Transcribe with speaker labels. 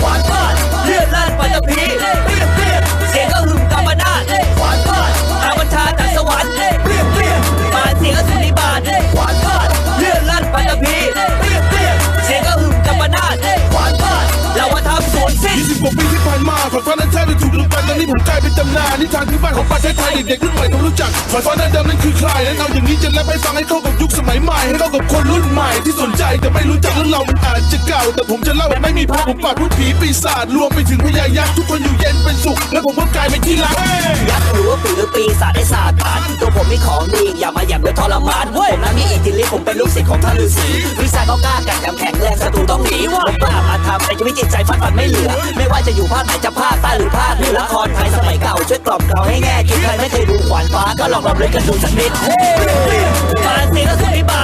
Speaker 1: ขวานฟาดเลือดลั่นปัตตพีเปรี้ยเปรี้ยเสียงก็หึ่มกรรมนาดขวานฟาดตามบัญชาจากสวรรค์เปรี้ยเปรี้ยบาดเสียงสุนิบาดขวานฟาดเลือดลั่นปัตตพีเปรี้ยเปรี้ยเสีก็หึ่กรนาดขวานฟาดเราว่าทำสวนสิ้นยี่
Speaker 2: สิบกว่าปีที่ผ่านมาขอฟ้านั้นแท้ได้ถูกลืมไปตอนนี้ผมกลายเป็นตำนานนิทานที่บ้านของประเทศไทยเด็กๆรุ่นใหม่ต้องรู้จักขอฟ้านั้นเดิมนั้นคือใครและเอาอย่างนี้จะเลบให้ฟังให้เข้ากับ กับคนรุ่นใหม่ที่สนใจแต่ไม่รู้จักเรื่องเรามันอาจจะเก่า แต่ผมจะเล่าแบบไม่มีพาผมปราบพูดผีปีศาจรวมไปถึงพญายักษ์ทุกคนอยู่เย็นเป็นสุข และผมก็กลายเป็นที่รัก
Speaker 1: ยักษ์หรือว่าปีหรือปีศาจได้ศาสตร์ผ่านตัวผมมีของดีอย่ามาแย่งด้วยทรมานผมนั้นมีอิทธิฤทธิ์ผมเป็นลูกศิษย์ของท่านฤาษีวิชาก็กล้ากัดแถมแข็งแรงศัตรูต้องหนีผมกล้ามาทำในชีวิตจิตใจฟันฟันไม่เหลือ ไม่ว่าจะอยู่ภาคไหนจะภาคใต้หรือภาคเหนือละครไทยสมัยเก่าช่วยกล่อมเกลาให้แง่คิดใครไม่เคยดูขวานฟ้าก็ลองรำลึกกันดูสักนิดการันตีและสุริบาท